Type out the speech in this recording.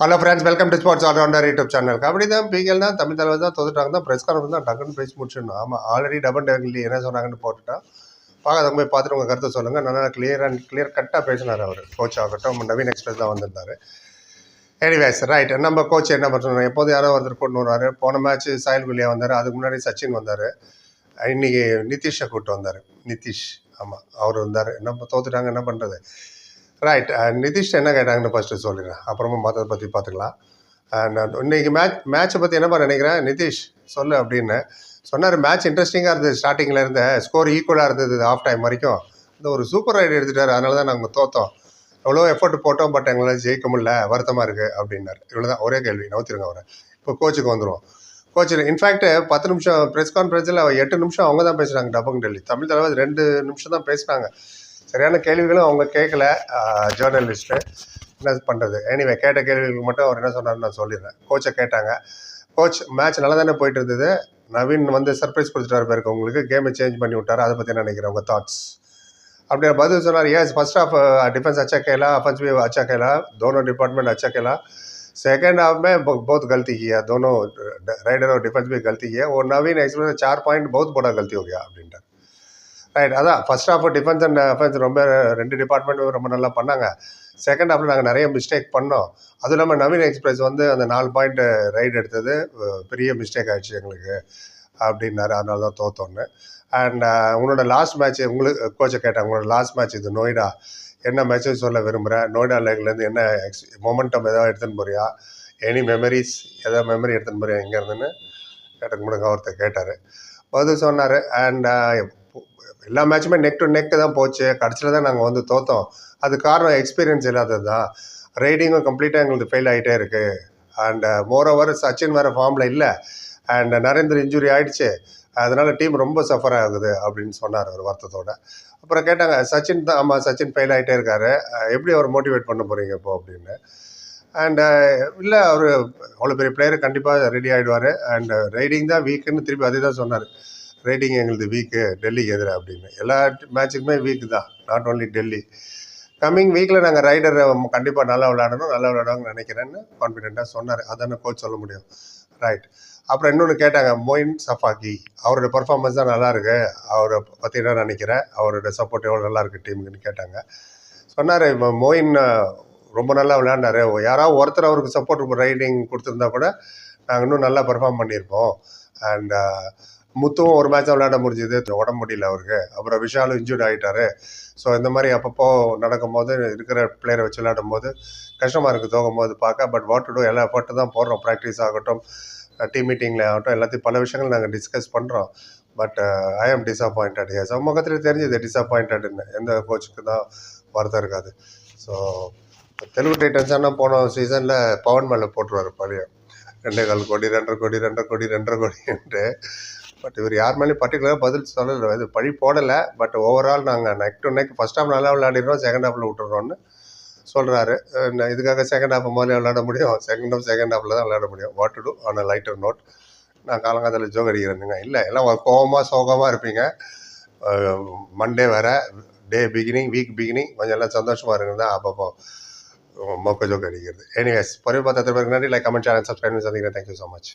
Hello friends welcome to sports allrounder YouTube channel kabaddi தான் பிகல் தான் தமிழ் தலைவர் தான் தோத்துட்டாங்க தான் ப்ரெஸ் கான்ஃபரன்ஸ் தான் டக்குன்னு பேசி முடிச்சிடணும். ஆமாம் ஆல்ரெடி டபுள் டெல்லி என்ன சொன்னாங்கன்னு போட்டுட்டா பார்க்காதவங்க போய் பார்த்துட்டு உங்கள் கருத்தை சொல்லுங்கள் நல்லா கிளியர் அண்ட் கிளியர் கட்டாக பேசினார் அவர். கோச் ஆகட்டும் நவீன் எக்ஸ்பிரஸ் தான் வந்திருந்தார். எனிவேஸ் ரைட் நம்ம கோச் என்ன பண்ணுறோம் எப்போது யாரோ ஒருத்தர் கொண்டு வருவார். போன மேட்ச் சாயல் குலியா வந்தார். அதுக்கு முன்னாடி சச்சின் வந்தார். இன்னைக்கு நிதிஷை கூப்பிட்டு வந்தார். நிதிஷ் ஆமாம் அவர் வந்தார். என்ன தோத்துட்டாங்க என்ன பண்ணுறது ரைட் நிதிஷ் uh, என்ன கேட்டாங்கன்னு ஃபஸ்ட்டு சொல்லிடுறேன் அப்புறமா மற்றதை பற்றி பார்த்துக்கலாம் uh, நான் இன்னைக்கு மேட்ச் மேட்ச்சை பற்றி என்னப்பா நினைக்கிறேன்? நிதிஷ் சொல்லு அப்படின்னு. சொன்னார் மேட்ச் இன்ட்ரெஸ்டிங்காக இருந்தது ஸ்டார்டிங்கில் இருந்த. ஸ்கோர் ஈக்குவலாக இருந்தது ஆஃப் டைம் வரைக்கும். இந்த ஒரு சூப்பர் ரைடு எடுத்துட்டார். அதனால தான் நாங்கள் தோத்தோம். எவ்வளோ எஃபர்ட் போட்டோம் பட் எங்களால் ஜெயிக்க முடியல. வருத்தமாக இருக்குது அப்படின்னாரு. இவ்வளோ தான் ஒரே கேள்வி. நவுத்திருங்க அவரை. இப்போ கோச்சுக்கு வந்துடுவோம் கோச்சில் இன்ஃபேக்ட் பத்து நிமிஷம் ப்ரெஸ் கான்ஃபரன்ஸில் எட்டு நிமிஷம் அவங்க தான் பேசுகிறாங்க டபங் டெல்லி. தமிழ் தலைவர் ரெண்டு நிமிஷம் தான் பேசுனாங்க. சரியான கேள்விகளும் அவங்க கேட்கல ஜேர்னலிஸ்ட்டு என்ன பண்ணுறது எனிவே கேட்ட கேள்விகளுக்கு மட்டும் அவர் என்ன சொன்னார்னு நான் சொல்லிடுறேன் கோச்சை கேட்டாங்க கோச் மேட்ச் நல்லா தானே போயிட்டு இருந்தது நவீன் வந்து சர்ப்ரைஸ் கொடுத்துட்டாரு பேருக்கு உங்களுக்கு கேமை சேஞ்ச் பண்ணி விட்டாரு அதை பற்றி என்ன நினைக்கிறேன் உங்கள் தாட்ஸ் அப்படி பதில் சொன்னார் எஸ் ஃபர்ஸ்ட் ஆஃப் डिफेंस अच्छा खेला ऑफेंस भी अच्छा खेला दोनों डिपार्टमेंट अच्छा खेला सेकंड हाफ में ब- बहुत गलती किया दोनों राइडर और डिफेंस भी गलती किया और नवीन एक्सप्रेस चार पॉइंट बहुत बड़ा गलती हो गया அப்படின்ட்டு ரைட் அதான். First half defence and offence ரொம்ப ரெண்டு டிபார்ட்மெண்ட்டும் ரொம்ப நல்லா பண்ணாங்க. செகண்ட் ஹாஃபில் நாங்கள் நிறைய மிஸ்டேக் பண்ணோம். அதுவும் இல்லாமல் நவீன் எக்ஸ்பிரஸ் வந்து அந்த நாலு பாயிண்ட் ரைடு எடுத்தது பெரிய மிஸ்டேக் ஆயிடுச்சு எங்களுக்கு அப்படின்னாரு. அதனால தான் தோத்தோன்னு. அண்ட் உங்களோட லாஸ்ட் மேட்ச் உங்களுக்கு கோச்சை கேட்டாங்க உங்களோட லாஸ்ட் மேட்ச் இது நோய்டா? என்ன மேட்ச்சு சொல்ல விரும்புகிறேன் நோய்டா லேக்லேருந்து என்ன எக்ஸ் மொமெண்டம் ஏதாவது எடுத்துன்னு போறியா? எனி மெமரிஸ் ஏதாவது மெமரி எடுத்துன்னு போறியா? எங்கேருந்துன்னு? இருந்துன்னு கேட்டக்கு முன்னாடி ஒருத்தர் கேட்டார். பதில் சொன்னார். அண்ட் எல்லா மேட்சுமே நெக் டு நெக் தான் போச்சு. கடைசியில் தான் நாங்கள் வந்து தோத்தோம். அது காரணம் எக்ஸ்பீரியன்ஸ் இல்லாதது தான் ரைடிங்கும் கம்ப்ளீட்டாக எங்களுக்கு ஃபெயில் ஆகிட்டே இருக்குது அண்ட் மோர் ஓவர் சச்சின் வேறு ஃபார்மில் இல்லை. அண்ட் நரேந்திர இன்ஜுரி ஆகிடுச்சு அதனால் டீம் ரொம்ப சஃபர் ஆகுது அப்படின்னு சொன்னார் ஒரு வருத்தத்தோட. அப்புறம் கேட்டாங்க சச்சின் தான் ஆமாம் சச்சின் ஃபெயில் ஆகிட்டே இருக்காரு. எப்படி அவர் மோட்டிவேட் பண்ண போகிறீங்க இப்போ அப்படின்னு. அண்டு uh, இல்லை அவர் அவ்வளோ பெரிய பிளேயர் கண்டிப்பாக ரெடி ஆகிடுவார் அண்ட் ரைடிங் தான் வீக்குன்னு திருப்பி அதே தான் சொன்னார். ரைடிங் எங்களுது வீக்கு டெல்லிக்கு எதிராக அப்படின்னு. எல்லா மேட்சுக்குமே வீக் தான் நாட் ஓன்லி டெல்லி. கம்மிங் வீக்கில் நாங்கள் ரைடர் கண்டிப்பாக நல்லா விளையாடணும் நல்லா விளையாடுவாங்கன்னு நினைக்கிறேன்னு கான்ஃபிடென்ட்டாக சொன்னார். அதான கோச் சொல்ல முடியும். ரைட் அப்புறம் இன்னொன்று கேட்டாங்க மொயின் சஃபாக்கி அவரோட பர்ஃபார்மன்ஸ் தான் நல்லாயிருக்கு அவரை பற்றி என்ன நினைக்கிறேன்? அவரோட சப்போர்ட் எவ்வளோ நல்லாயிருக்கு டீமுக்குன்னு கேட்டாங்க. சொன்னார் மொயின் ரொம்ப நல்லா விளையாண்டாரு யாராவது ஒருத்தர் அவருக்கு சப்போர்ட் ரைடிங் கொடுத்துருந்தா கூட நாங்கள் இன்னும் நல்லா பெர்ஃபார்ம் பண்ணியிருப்போம். அண்ட் முத்துவும் ஒரு மேட்ச் விளையாட முடிஞ்சுது. உடம்பு முடியல அவருக்கு. அப்புறம் விஷாலும் இன்ஜூர்ட் ஆகிட்டாரு ஸோ இந்த மாதிரி அப்பப்போ நடக்கும்போது இருக்கிற பிளேயரை வச்சு விளையாடும் போது கஷ்டமாக இருக்குது தோகும் போது பார்க்க. பட் வாட் டு டூ எல்லா எஃபர்ட்டு தான் போடுறோம். ப்ராக்டிஸ் ஆகட்டும் டீம் மீட்டிங்கில் ஆகட்டும் எல்லாத்தையும் பல விஷயங்கள் நாங்கள் டிஸ்கஸ் பண்ணுறோம் பட் ஐ ஆம் டிசப்பாயிண்டட் எஸ் முகத்தில் தெரிஞ்சது டிசப்பாயிண்டட்னு எந்த கோச்சுக்கு தான் வருத்தம் இருக்காது. ஸோ தெலுங்கு டைட்டன்ஸான போன சீசனில் பவன் மேலே போட்டுருவார் பழைய. ரெண்டே கால் கோடி ரெண்டரை கோடி ரெண்டரை கோடி ரெண்டரை கோடின்ட்டு பட் இவர் யார் மேலேயும் பர்டிகுலராக பதில் சொல்லலை. இது பழி போடலை. பட் ஓவரால் நாங்கள் neck to neck first half நல்லா விளையாடிடுறோம். செகண்ட் ஹாஃபில் விட்டுறோன்னு சொல்கிறாரு இதுக்காக செகண்ட் ஹாஃப் முதல்ல விளையாட முடியும். செகண்ட் ஹாஃப் செகண்ட் ஹாஃபில் தான் விளையாட முடியும். What to do on a lighter note நான் காலங்காலத்தில் ஜோக் அடிக்கிறேனுங்க. இல்லை எல்லாம் கோபமாக கோவமாக சோகமாக இருப்பீங்க. மண்டே வேறு டே பிகினிங் வீக் பிகினிங் கொஞ்சம் எல்லாம் சந்தோஷமாக இருங்க தான் அப்பப்போ மொக்க ஜோக் அடிக்கிறது. எனிவேஸ் பொறுப்பு பார்த்த நன்றி. லைக் கமெண்ட் சேனல் சப்ஸ்கிரைப் சந்திக்கிறேன். Thank you so much